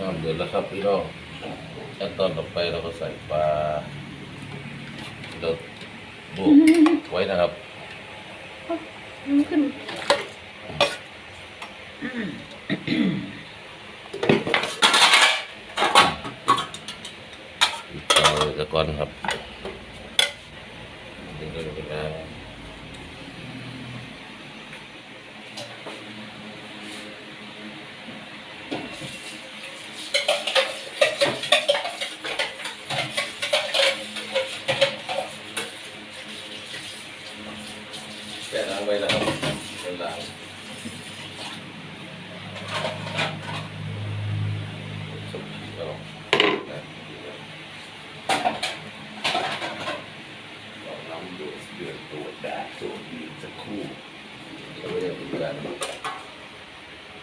น้ำเดือดแล้วครับพี่น้องขั้นตอนต่อไปเราก็ใส่ปลาเราบุกไว้นะครับมันขึ้นเอาตะกอนครับนี่ก็เป็นก ช่ล้างไว้แล้วครับเป็นลางสุกแล้วนะเราลองดูเดือดตัวแดดตัวดีสักครู่เราจะเป็นการป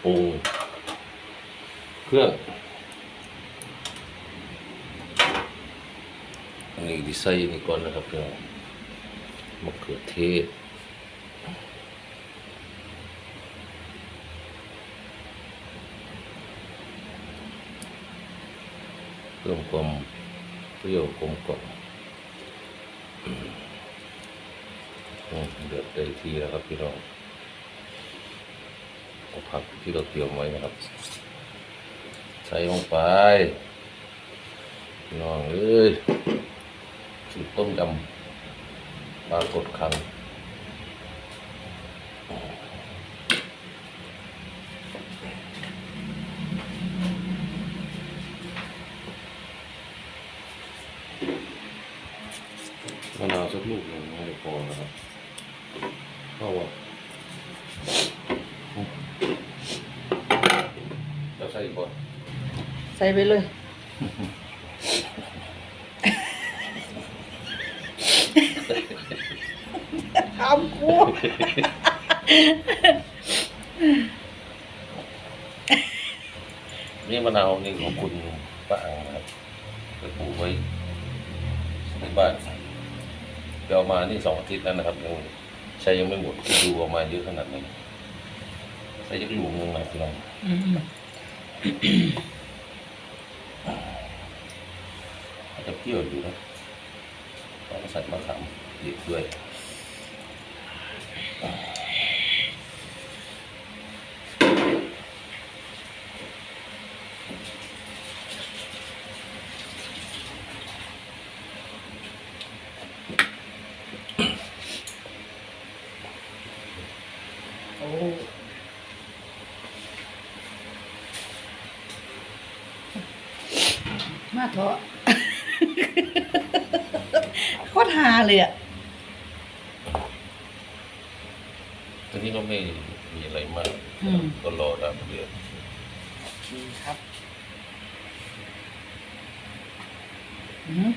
รุงเครื่องอันนี้ดีไซน์นี่ก่อนนะครับพี่น้องมะเขือเทศ เพิ่มความเปรี้ยวกลมกล่อมเดือดเต็มที่แล้วครับพี่น้องเอาผักที่เราเตรียมไว้นะครับ ใส่ลงไปพี่น้องเอ้ยสูตรต้มยำปลากดคัง มะนาวสักลูกหนึ่งไม่ได้พอนะครับเพราะว่าจะใส่ก่อนใส่ไปเลย ทำกูนี่มะนาวนี่ของคุณป้าอังนะครับไปปลูกไว้ที่บ้าน เดี๋ยวเอามานี่สองอาทิตย์แล้วนะครับยังใช้ยังไม่หมดดูออกมาเยอะขนาดนี้ใช่ยักหลุมนึงนะพี่น้องอืมอาจจะเปรี้ยวอยู่นะต้องใส่มะขามดิบด้วยโอ้ มาเถอะโคตรฮาเลยอะทีนี้ก็ไม่มีอะไรมากอืม ก็รอน้ำเดือดครับ อืม